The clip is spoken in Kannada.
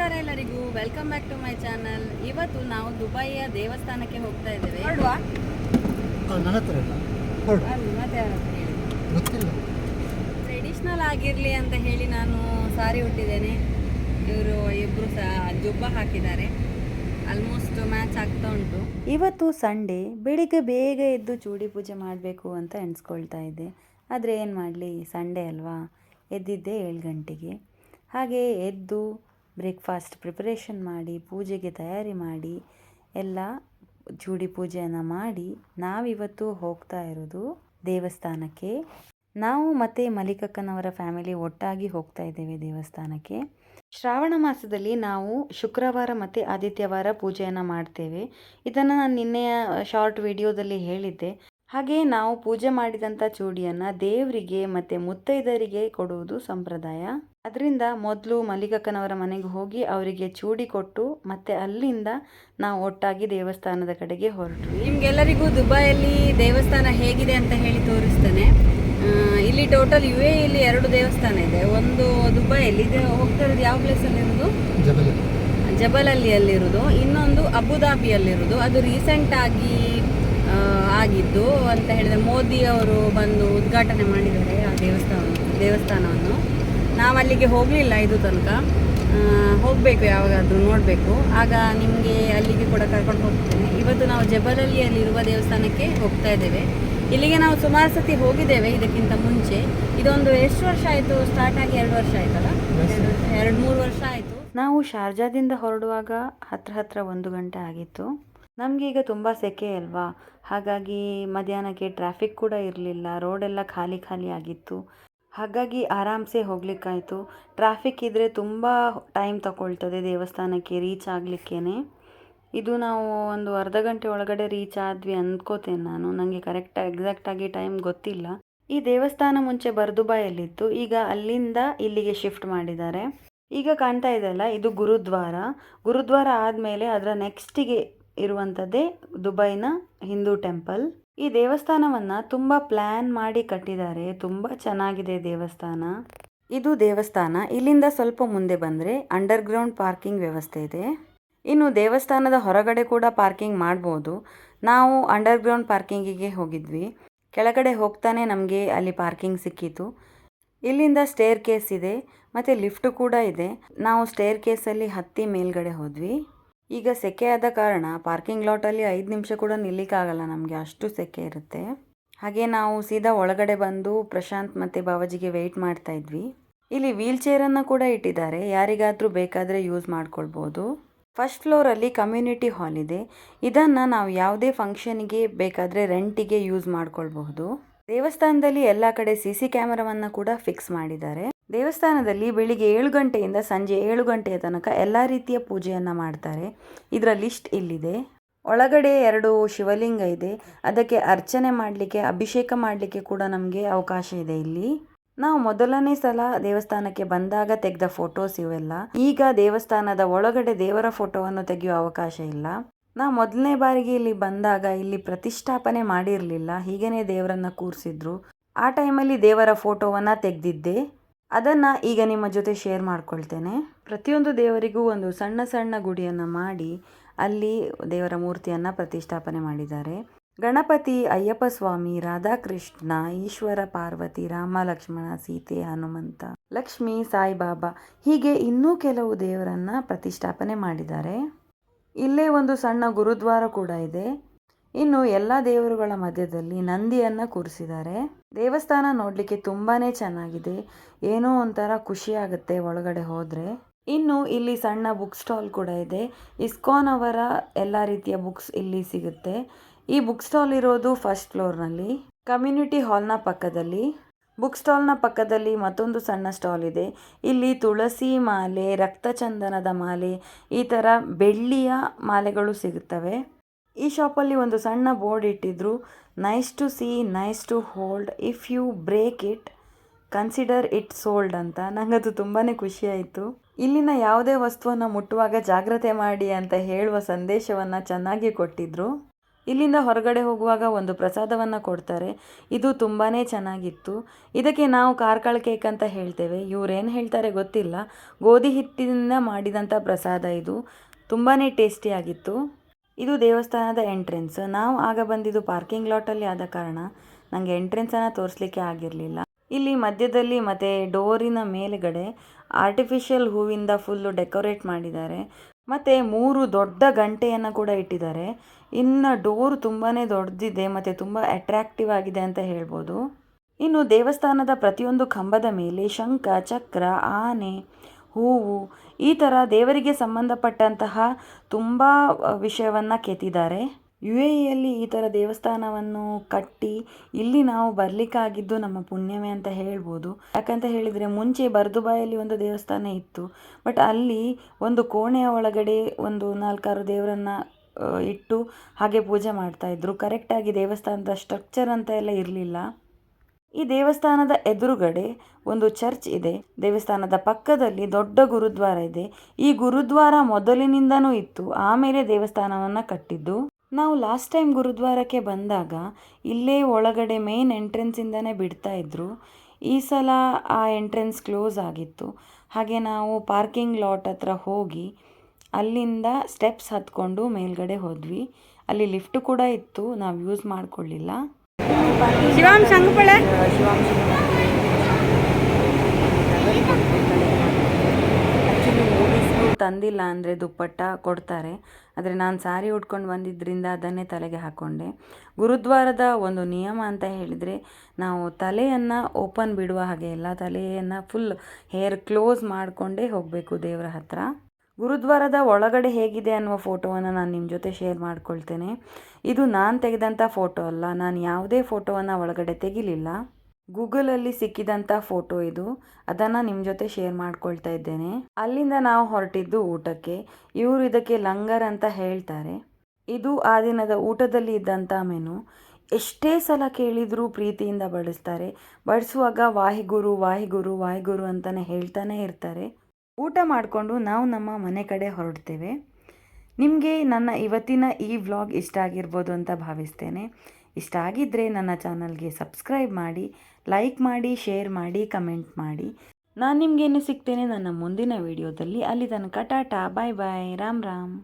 ನಮಸ್ಕಾರ ಎಲ್ಲರಿಗೂ. Welcome back to my channel ಇವತ್ತು ನಾವು ದುಬೈಯ ದೇವಸ್ಥಾನಕ್ಕೆ ಹೋಗ್ತಾ ಇದ್ದೇವೆ. ಹೊರಡುವ ನನ್ನ ಹತ್ರ ಇಲ್ಲ. ಹೊರಡು ಮತ್ತೆ ಯಾರ ಹತ್ರ ಹೇಳಿ? ಗೊತ್ತಿಲ್ಲ. ಟ್ರೆಡಿಷ್ನಲ್ ಆಗಿರಲಿ ಅಂತ ಹೇಳಿ ನಾನು ಸಾರಿ ಉಟ್ಟಿದ್ದೇನೆ. ಇವರು ಇಬ್ಬರು ಸಹ ಜುಬ್ಬ ಹಾಕಿದ್ದಾರೆ. ಆಲ್ಮೋಸ್ಟ್ ಮ್ಯಾಚ್ ಆಗ್ತಾ ಉಂಟು. ಇವತ್ತು ಸಂಡೇ ಬೆಳಿಗ್ಗೆ ಬೇಗ ಎದ್ದು ಚೂಡಿ ಪೂಜೆ ಮಾಡಬೇಕು ಅಂತ ಎಣಿಸ್ಕೊಳ್ತಾ ಇದ್ದೆ. ಆದರೆ ಏನು ಮಾಡಲಿ ಸಂಡೇ ಅಲ್ವಾ? ಎದ್ದಿದ್ದೆ ಏಳು ಗಂಟೆಗೆ. ಹಾಗೆ ಎದ್ದು ಬ್ರೇಕ್ಫಾಸ್ಟ್ ಪ್ರಿಪರೇಷನ್ ಮಾಡಿ, ಪೂಜೆಗೆ ತಯಾರಿ ಮಾಡಿ, ಎಲ್ಲ ಚೂಡಿ ಪೂಜೆಯನ್ನು ಮಾಡಿ ನಾವಿವತ್ತು ಹೋಗ್ತಾ ಇರೋದು ದೇವಸ್ಥಾನಕ್ಕೆ. ನಾವು ಮತ್ತು ಮಲ್ಲಿಕಕ್ಕನವರ ಫ್ಯಾಮಿಲಿ ಒಟ್ಟಾಗಿ ಹೋಗ್ತಾ ಇದ್ದೇವೆ ದೇವಸ್ಥಾನಕ್ಕೆ. ಶ್ರಾವಣ ಮಾಸದಲ್ಲಿ ನಾವು ಶುಕ್ರವಾರ ಮತ್ತು ಆದಿತ್ಯವಾರ ಪೂಜೆಯನ್ನು ಮಾಡ್ತೇವೆ. ಇದನ್ನು ನಾನು ನಿನ್ನೆಯ ಶಾರ್ಟ್ ವಿಡಿಯೋದಲ್ಲಿ ಹೇಳಿದ್ದೆ. ಹಾಗೆ ನಾವು ಪೂಜೆ ಮಾಡಿದಂಥ ಚೂಡಿಯನ್ನು ದೇವರಿಗೆ ಮತ್ತು ಮುತ್ತೈದರಿಗೆ ಕೊಡುವುದು ಸಂಪ್ರದಾಯ. ಅದರಿಂದ ಮೊದಲು ಮಲ್ಲಿಕಕ್ಕನವರ ಮನೆಗೆ ಹೋಗಿ ಅವರಿಗೆ ಚೂಡಿ ಕೊಟ್ಟು ಮತ್ತೆ ಅಲ್ಲಿಂದ ನಾವು ಒಟ್ಟಾಗಿ ದೇವಸ್ಥಾನದ ಕಡೆಗೆ ಹೊರಟು ನಿಮಗೆಲ್ಲರಿಗೂ ದುಬೈಯಲ್ಲಿ ದೇವಸ್ಥಾನ ಹೇಗಿದೆ ಅಂತ ಹೇಳಿ ತೋರಿಸ್ತೇನೆ. ಇಲ್ಲಿ ಟೋಟಲ್ ಯು ಎ ಇಲ್ಲಿ ಎರಡು ದೇವಸ್ಥಾನ ಇದೆ. ಒಂದು ದುಬೈಯಲ್ಲಿ ಇದು ಹೋಗ್ತಾ ಇರೋದು ಯಾವ ಪ್ಲೇಸಲ್ಲಿ ಇರೋದು? ಜಬಲ ಜಬಲಲ್ಲಿ. ಅಲ್ಲಿರೋದು ಇನ್ನೊಂದು ಅಬುದಾಬಿಯಲ್ಲಿರೋದು. ಅದು ರೀಸೆಂಟ್ ಆಗಿ ಆ, ಆಗಿದ್ದು ಅಂತ ಹೇಳಿದ್ರೆ ಮೋದಿ ಅವರು ಬಂದು ಉದ್ಘಾಟನೆ ಮಾಡಿದ್ದಾರೆ ಆ ದೇವಸ್ಥಾನ ದೇವಸ್ಥಾನವನ್ನು. ನಾವು ಅಲ್ಲಿಗೆ ಹೋಗಲಿಲ್ಲ ಇದು ತನಕ. ಹೋಗಬೇಕು ಯಾವಾಗಾದರೂ ನೋಡಬೇಕು. ಆಗ ನಿಮಗೆ ಅಲ್ಲಿಗೆ ಕೂಡ ಕರ್ಕೊಂಡು ಹೋಗ್ತೇನೆ. ಇವತ್ತು ನಾವು ಜಬಲಲ್ಲಿಯಲ್ಲಿರುವ ದೇವಸ್ಥಾನಕ್ಕೆ ಹೋಗ್ತಾ ಇದ್ದೇವೆ. ಇಲ್ಲಿಗೆ ನಾವು ಸುಮಾರು ಸತಿ ಹೋಗಿದ್ದೇವೆ ಇದಕ್ಕಿಂತ ಮುಂಚೆ. ಇದೊಂದು ಎಷ್ಟು ವರ್ಷ ಆಯಿತು? ಸ್ಟಾರ್ಟ್ ಆಗಿ ಎರಡು ವರ್ಷ ಆಯ್ತಲ್ಲ? ಎರಡು ಮೂರು ವರ್ಷ ಆಯಿತು. ನಾವು ಶಾರ್ಜಾದಿಂದ ಹೊರಡುವಾಗ ಹತ್ರ ಹತ್ರ ಒಂದು ಗಂಟೆ ಆಗಿತ್ತು. ನಮಗೆ ಈಗ ತುಂಬ ಸೆಕೆ ಅಲ್ವಾ? ಹಾಗಾಗಿ ಮಧ್ಯಾಹ್ನಕ್ಕೆ ಟ್ರಾಫಿಕ್ ಕೂಡ ಇರಲಿಲ್ಲ ರೋಡೆಲ್ಲ ಖಾಲಿ ಖಾಲಿ ಆಗಿತ್ತು. ಹಾಗಾಗಿ ಆರಾಮ್ಸೆ ಹೋಗ್ಲಿಕ್ಕಾಯಿತು. ಟ್ರಾಫಿಕ್ ಇದ್ದರೆ ತುಂಬ ಟೈಮ್ ತಗೊಳ್ತದೆ ದೇವಸ್ಥಾನಕ್ಕೆ ರೀಚ್ ಆಗಲಿಕ್ಕೇ ಇದು ನಾವು ಒಂದು ಅರ್ಧ ಗಂಟೆ ಒಳಗಡೆ ರೀಚ್ ಆದ್ವಿ ಅಂದ್ಕೋತೇನೆ ನಾನು. ನನಗೆ ಕರೆಕ್ಟ್ ಎಕ್ಸಾಕ್ಟಾಗಿ ಟೈಮ್ ಗೊತ್ತಿಲ್ಲ. ಈ ದೇವಸ್ಥಾನ ಮುಂಚೆ ಬರ್ದುಬಾಯಲ್ಲಿತ್ತು ಈಗ ಅಲ್ಲಿಂದ ಇಲ್ಲಿಗೆ ಶಿಫ್ಟ್ ಮಾಡಿದ್ದಾರೆ. ಈಗ ಕಾಣ್ತಾ ಇದೆಯಲ್ಲ ಇದು ಗುರುದ್ವಾರ. ಗುರುದ್ವಾರ ಆದಮೇಲೆ ಅದರ ನೆಕ್ಸ್ಟಿಗೆ ಇರುವಂಥದ್ದೇ ದುಬೈನ ಹಿಂದೂ ಟೆಂಪಲ್. ಈ ದೇವಸ್ಥಾನವನ್ನು ತುಂಬ ಪ್ಲ್ಯಾನ್ ಮಾಡಿ ಕಟ್ಟಿದ್ದಾರೆ. ತುಂಬ ಚೆನ್ನಾಗಿದೆ ದೇವಸ್ಥಾನ. ಇದು ದೇವಸ್ಥಾನ. ಇಲ್ಲಿಂದ ಸ್ವಲ್ಪ ಮುಂದೆ ಬಂದರೆ ಅಂಡರ್ಗ್ರೌಂಡ್ ಪಾರ್ಕಿಂಗ್ ವ್ಯವಸ್ಥೆ ಇದೆ. ಇನ್ನು ದೇವಸ್ಥಾನದ ಹೊರಗಡೆ ಕೂಡ ಪಾರ್ಕಿಂಗ್ ಮಾಡ್ಬೋದು. ನಾವು ಅಂಡರ್ಗ್ರೌಂಡ್ ಪಾರ್ಕಿಂಗಿಗೆ ಹೋಗಿದ್ವಿ. ಕೆಳಗಡೆ ಹೋಗ್ತಾನೆ ನಮಗೆ ಅಲ್ಲಿ ಪಾರ್ಕಿಂಗ್ ಸಿಕ್ಕಿತು. ಇಲ್ಲಿಂದ ಸ್ಟೇರ್ ಕೇಸ್ ಇದೆ. ಮತ್ತು ಲಿಫ್ಟ್ ಕೂಡ ಇದೆ. ನಾವು ಸ್ಟೇರ್ ಕೇಸಲ್ಲಿ ಹತ್ತಿ ಮೇಲ್ಗಡೆ ಹೋದ್ವಿ. ಈಗ ಸೆಕೆ ಆದ ಕಾರಣ ಪಾರ್ಕಿಂಗ್ ಲಾಟಲ್ಲಿ ಐದು ನಿಮಿಷ ಕೂಡ ನಿಲ್ಲಿಕ್ಕಾಗಲ್ಲ. ನಮಗೆ ಅಷ್ಟು ಸೆಕೆ ಇರುತ್ತೆ. ಹಾಗೆ ನಾವು ಸೀದಾ ಒಳಗಡೆ ಬಂದು ಪ್ರಶಾಂತ್ ಮತ್ತು ಬಾಬಾಜಿಗೆ ವೆಯ್ಟ್ ಮಾಡ್ತಾ ಇದ್ವಿ. ಇಲ್ಲಿ ವೀಲ್ ಚೇರನ್ನು ಕೂಡ ಇಟ್ಟಿದ್ದಾರೆ. ಯಾರಿಗಾದರೂ ಬೇಕಾದರೆ ಯೂಸ್ ಮಾಡ್ಕೊಳ್ಬೋದು. ಫಸ್ಟ್ ಫ್ಲೋರಲ್ಲಿ ಕಮ್ಯುನಿಟಿ ಹಾಲ್ ಇದೆ. ಇದನ್ನು ನಾವು ಯಾವುದೇ ಫಂಕ್ಷನ್ಗೆ ಬೇಕಾದರೆ ರೆಂಟಿಗೆ ಯೂಸ್ ಮಾಡ್ಕೊಳ್ಬಹುದು. ದೇವಸ್ಥಾನದಲ್ಲಿ ಎಲ್ಲ ಕಡೆ ಸಿ ಸಿ ಕ್ಯಾಮರಾವನ್ನು ಕೂಡ ಫಿಕ್ಸ್ ಮಾಡಿದ್ದಾರೆ. ದೇವಸ್ಥಾನದಲ್ಲಿ ಬೆಳಿಗ್ಗೆ ಏಳು ಗಂಟೆಯಿಂದ ಸಂಜೆ ಏಳು ಗಂಟೆಯ ತನಕ ಎಲ್ಲ ರೀತಿಯ ಪೂಜೆಯನ್ನು ಮಾಡ್ತಾರೆ. ಇದರ ಲಿಸ್ಟ್ ಇಲ್ಲಿದೆ. ಒಳಗಡೆ ಎರಡು ಶಿವಲಿಂಗ ಇದೆ. ಅದಕ್ಕೆ ಅರ್ಚನೆ ಮಾಡಲಿಕ್ಕೆ, ಅಭಿಷೇಕ ಮಾಡಲಿಕ್ಕೆ ಕೂಡ ನಮಗೆ ಅವಕಾಶ ಇದೆ ಇಲ್ಲಿ. ನಾವು ಮೊದಲನೇ ಸಲ ದೇವಸ್ಥಾನಕ್ಕೆ ಬಂದಾಗ ತೆಗೆದ ಫೋಟೋಸ್ ಇವೆಲ್ಲ. ಈಗ ದೇವಸ್ಥಾನದ ಒಳಗಡೆ ದೇವರ ಫೋಟೋವನ್ನು ತೆಗೆಯುವ ಅವಕಾಶ ಇಲ್ಲ. ನಾವು ಮೊದಲನೇ ಬಾರಿಗೆ ಇಲ್ಲಿ ಬಂದಾಗ ಇಲ್ಲಿ ಪ್ರತಿಷ್ಠಾಪನೆ ಮಾಡಿರಲಿಲ್ಲ. ಹೀಗೇನೆ ದೇವರನ್ನ ಕೂರಿಸಿದ್ರು. ಆ ಟೈಮಲ್ಲಿ ದೇವರ ಫೋಟೋವನ್ನು ತೆಗೆದಿದ್ದೆ. ಅದನ್ನು ಈಗ ನಿಮ್ಮ ಜೊತೆ ಶೇರ್ ಮಾಡ್ಕೊಳ್ತೇನೆ. ಪ್ರತಿಯೊಂದು ದೇವರಿಗೂ ಒಂದು ಸಣ್ಣ ಸಣ್ಣ ಗುಡಿಯನ್ನು ಮಾಡಿ ಅಲ್ಲಿ ದೇವರ ಮೂರ್ತಿಯನ್ನು ಪ್ರತಿಷ್ಠಾಪನೆ ಮಾಡಿದ್ದಾರೆ. ಗಣಪತಿ ಅಯ್ಯಪ್ಪ ಸ್ವಾಮಿ, ರಾಧಾಕೃಷ್ಣ, ಈಶ್ವರ ಪಾರ್ವತಿ, ರಾಮ ಲಕ್ಷ್ಮಣ, ಸೀತೆ, ಹನುಮಂತ, ಲಕ್ಷ್ಮಿ, ಸಾಯಿಬಾಬಾ ಹೀಗೆ ಇನ್ನೂ ಕೆಲವು ದೇವರನ್ನ ಪ್ರತಿಷ್ಠಾಪನೆ ಮಾಡಿದ್ದಾರೆ. ಇಲ್ಲೇ ಒಂದು ಸಣ್ಣ ಗುರುದ್ವಾರ ಕೂಡ ಇದೆ. ಇನ್ನು ಎಲ್ಲ ದೇವರುಗಳ ಮಧ್ಯದಲ್ಲಿ ನಂದಿಯನ್ನು ಕೂರಿಸಿದ್ದಾರೆ. ದೇವಸ್ಥಾನ ನೋಡಲಿಕ್ಕೆ ತುಂಬಾನೇ ಚೆನ್ನಾಗಿದೆ. ಏನೋ ಒಂಥರ ಖುಷಿ ಆಗುತ್ತೆ ಒಳಗಡೆ ಹೋದರೆ. ಇನ್ನು ಇಲ್ಲಿ ಸಣ್ಣ ಬುಕ್ ಸ್ಟಾಲ್ ಕೂಡ ಇದೆ. ಇಸ್ಕಾನ್ ಅವರ ಎಲ್ಲ ರೀತಿಯ ಬುಕ್ಸ್ ಇಲ್ಲಿ ಸಿಗುತ್ತೆ. ಈ ಬುಕ್ ಸ್ಟಾಲ್ ಇರೋದು ಫಸ್ಟ್ ಫ್ಲೋರ್ನಲ್ಲಿ ಕಮ್ಯುನಿಟಿ ಹಾಲ್ನ ಪಕ್ಕದಲ್ಲಿ. ಬುಕ್ ಸ್ಟಾಲ್ನ ಪಕ್ಕದಲ್ಲಿ ಮತ್ತೊಂದು ಸಣ್ಣ ಸ್ಟಾಲ್ ಇದೆ. ಇಲ್ಲಿ ತುಳಸಿ ಮಾಲೆ, ರಕ್ತಚಂದನದ ಮಾಲೆ, ಈ ಥರ ಬೆಳ್ಳಿಯ ಮಾಲೆಗಳು ಸಿಗುತ್ತವೆ. ಈ ಶಾಪಲ್ಲಿ ಒಂದು ಸಣ್ಣ ಬೋರ್ಡ್ ಇಟ್ಟಿದ್ರು. Nice to see nice to hold if you break it consider it sold ಅಂತ. ನನಗದು ತುಂಬಾ ಖುಷಿ ಆಯಿತು. ಇಲ್ಲಿನ ಯಾವುದೇ ವಸ್ತುವನ್ನು ಮುಟ್ಟುವಾಗ ಜಾಗ್ರತೆ ಮಾಡಿ ಅಂತ ಹೇಳುವ ಸಂದೇಶವನ್ನು ಚೆನ್ನಾಗಿ ಕೊಟ್ಟಿದ್ರು. ಇಲ್ಲಿಂದ ಹೊರಗಡೆ ಹೋಗುವಾಗ ಒಂದು ಪ್ರಸಾದವನ್ನು ಕೊಡ್ತಾರೆ. ಇದು ತುಂಬಾ ಚೆನ್ನಾಗಿತ್ತು. ಇದಕ್ಕೆ ನಾವು ಕಾರ್ಕಳ ಕೇಕ್ ಅಂತ ಹೇಳ್ತೇವೆ. ಇವರೇನು ಹೇಳ್ತಾರೆ ಗೊತ್ತಿಲ್ಲ. ಗೋಧಿ ಹಿಟ್ಟಿನಿಂದ ಮಾಡಿದಂಥ ಪ್ರಸಾದ ಇದು. ತುಂಬಾ ಟೇಸ್ಟಿಯಾಗಿತ್ತು ಇದು ದೇವಸ್ಥಾನದ ಎಂಟ್ರೆನ್ಸ್ ನಾವು ಆಗ ಬಂದಿದ್ದು ಪಾರ್ಕಿಂಗ್ ಲಾಟಲ್ಲಿ ಆದ ಕಾರಣ ನನಗೆ ಎಂಟ್ರೆನ್ಸನ್ನು ತೋರಿಸ್ಲಿಕ್ಕೆ ಆಗಿರಲಿಲ್ಲ. ಇಲ್ಲಿ ಮಧ್ಯದಲ್ಲಿ ಮತ್ತು ಡೋರಿನ ಮೇಲುಗಡೆ ಆರ್ಟಿಫಿಷಿಯಲ್ ಹೂವಿಂದ ಫುಲ್ಲು ಡೆಕೋರೇಟ್ ಮಾಡಿದ್ದಾರೆ. ಮತ್ತು ಮೂರು ದೊಡ್ಡ ಗಂಟೆಯನ್ನು ಕೂಡ ಇಟ್ಟಿದ್ದಾರೆ. ಇನ್ನು ಡೋರ್ ತುಂಬಾ ದೊಡ್ಡದಿದೆ ಮತ್ತು ತುಂಬ ಅಟ್ರಾಕ್ಟಿವ್ ಆಗಿದೆ ಅಂತ ಹೇಳ್ಬೋದು. ಇನ್ನು ದೇವಸ್ಥಾನದ ಪ್ರತಿಯೊಂದು ಕಂಬದ ಮೇಲೆ ಶಂಖ, ಚಕ್ರ, ಆನೆ ಹೂವು, ಈ ಥರ ದೇವರಿಗೆ ಸಂಬಂಧಪಟ್ಟಂತಹ ತುಂಬ ವಿಷಯವನ್ನು ಕೆತ್ತಿದ್ದಾರೆ. ಯು ಎ ಇಯಲ್ಲಿ ಈ ಥರ ದೇವಸ್ಥಾನವನ್ನು ಕಟ್ಟಿ ಇಲ್ಲಿ ನಾವು ಬರಲಿಕ್ಕಾಗಿದ್ದು ನಮ್ಮ ಪುಣ್ಯವೇ ಅಂತ ಹೇಳ್ಬೋದು. ಯಾಕಂತ ಹೇಳಿದರೆ ಮುಂಚೆ ಬರ್ದುಬಾಯಲ್ಲಿ ಒಂದು ದೇವಸ್ಥಾನ ಇತ್ತು. ಬಟ್ ಅಲ್ಲಿ ಒಂದು ಕೋಣೆಯ ಒಳಗಡೆ ಒಂದು ನಾಲ್ಕಾರು ದೇವರನ್ನು ಇಟ್ಟು ಹಾಗೆ ಪೂಜೆ ಮಾಡ್ತಾಯಿದ್ರು ಕರೆಕ್ಟಾಗಿ ದೇವಸ್ಥಾನದ ಸ್ಟ್ರಕ್ಚರ್ ಅಂತ ಎಲ್ಲ ಇರಲಿಲ್ಲ. ಈ ದೇವಸ್ಥಾನದ ಎದುರುಗಡೆ ಒಂದು ಚರ್ಚ್ ಇದೆ. ದೇವಸ್ಥಾನದ ಪಕ್ಕದಲ್ಲಿ ದೊಡ್ಡ ಗುರುದ್ವಾರ ಇದೆ. ಈ ಗುರುದ್ವಾರ ಮೊದಲಿನಿಂದನೂ ಇತ್ತು. ಆಮೇಲೆ ದೇವಸ್ಥಾನವನ್ನ ಕಟ್ಟಿದ್ದು. ನಾವು ಲಾಸ್ಟ್ ಟೈಮ್ ಗುರುದ್ವಾರಕ್ಕೆ ಬಂದಾಗ ಇಲ್ಲೇ ಒಳಗಡೆ ಮೇನ್ ಎಂಟ್ರೆನ್ಸಿಂದನೇ ಬಿಡ್ತಾ ಇದ್ರು. ಈ ಸಲ ಆ ಎಂಟ್ರೆನ್ಸ್ ಕ್ಲೋಸ್ ಆಗಿತ್ತು. ಹಾಗೆ ನಾವು ಪಾರ್ಕಿಂಗ್ ಲಾಟ್ ಹತ್ರ ಹೋಗಿ ಅಲ್ಲಿಂದ ಸ್ಟೆಪ್ಸ್ ಹತ್ಕೊಂಡು ಮೇಲ್ಗಡೆ ಹೋದ್ವಿ. ಅಲ್ಲಿ ಲಿಫ್ಟ್ ಕೂಡ ಇತ್ತು. ನಾವು ಯೂಸ್ ಮಾಡ್ಕೊಳ್ಳಿಲ್ಲ. ಶಿವಾಂಶ ಅಂಗಪಳೆ ತಂದಿಲ್ಲ ಅಂದರೆ ದುಪ್ಪಟ್ಟ ಕೊಡ್ತಾರೆ. ಆದರೆ ನಾನು ಸಾರಿ ಉಟ್ಕೊಂಡು ಬಂದಿದ್ದರಿಂದ ಅದನ್ನೇ ತಲೆಗೆ ಹಾಕ್ಕೊಂಡೆ ಗುರುದ್ವಾರದ ಒಂದು ನಿಯಮ ಅಂತ ಹೇಳಿದರೆ ನಾವು ತಲೆಯನ್ನು ಓಪನ್ ಬಿಡುವ ಹಾಗೆ ಇಲ್ಲ ತಲೆಯನ್ನು ಫುಲ್ ಹೇರ್ ಕ್ಲೋಸ್ ಮಾಡಿಕೊಂಡೇ ಹೋಗಬೇಕು ದೇವರ ಹತ್ರ. ಗುರುದ್ವಾರದ ಒಳಗಡೆ ಹೇಗಿದೆ ಅನ್ನುವ ಫೋಟೋವನ್ನು ನಾನು ನಿಮ್ಮ ಜೊತೆ ಶೇರ್ ಮಾಡ್ಕೊಳ್ತೇನೆ. ಇದು ನಾನು ತೆಗೆದಂಥ ಫೋಟೋ ಅಲ್ಲ, ನಾನು ಯಾವುದೇ ಫೋಟೋವನ್ನು ಒಳಗಡೆ ತೆಗಿಲಿಲ್ಲ. ಗೂಗಲಲ್ಲಿ ಸಿಕ್ಕಿದಂಥ ಫೋಟೋ ಇದು, ಅದನ್ನು ನಿಮ್ಮ ಜೊತೆ ಶೇರ್ ಮಾಡ್ಕೊಳ್ತಾ ಇದ್ದೇನೆ. ಅಲ್ಲಿಂದ ನಾವು ಹೊರಟಿದ್ದು ಊಟಕ್ಕೆ. ಇವರು ಇದಕ್ಕೆ ಲಂಗರ್ ಅಂತ ಹೇಳ್ತಾರೆ. ಇದು ಆ ದಿನದ ಊಟದಲ್ಲಿ ಇದ್ದಂಥ ಮೆನು. ಎಷ್ಟೇ ಸಲ ಕೇಳಿದರೂ ಪ್ರೀತಿಯಿಂದ ಬಡಿಸ್ತಾರೆ ಬಡಿಸುವಾಗ ವಾಹಿಗುರು ವಾಹಿಗುರು ವಾಹಿಗುರು ಅಂತಲೇ ಹೇಳ್ತಾನೆ ಇರ್ತಾರೆ. ಊಟ ಮಾಡಿಕೊಂಡು ನಾವು ನಮ್ಮ ಮನೆ ಕಡೆ ಹೊರಡ್ತೇವೆ. ನಿಮಗೆ ನನ್ನ ಇವತ್ತಿನ ಈ ವ್ಲಾಗ್ ಇಷ್ಟ ಆಗಿರ್ಬೋದು ಅಂತ ಭಾವಿಸ್ತೇನೆ. ಇಷ್ಟ ಆಗಿದ್ದರೆ ನನ್ನ ಚಾನಲ್ಗೆ ಸಬ್ಸ್ಕ್ರೈಬ್ ಮಾಡಿ, ಲೈಕ್ ಮಾಡಿ, ಶೇರ್ ಮಾಡಿ, ಕಮೆಂಟ್ ಮಾಡಿ. ನಾನು ನಿಮಗೇನು ಸಿಗ್ತೇನೆ ನನ್ನ ಮುಂದಿನ ವಿಡಿಯೋದಲ್ಲಿ. ಅಲ್ಲಿ ತನಕ ಟಾಟಾ, ಬಾಯ್ ಬಾಯ್, ರಾಮ್ ರಾಮ್.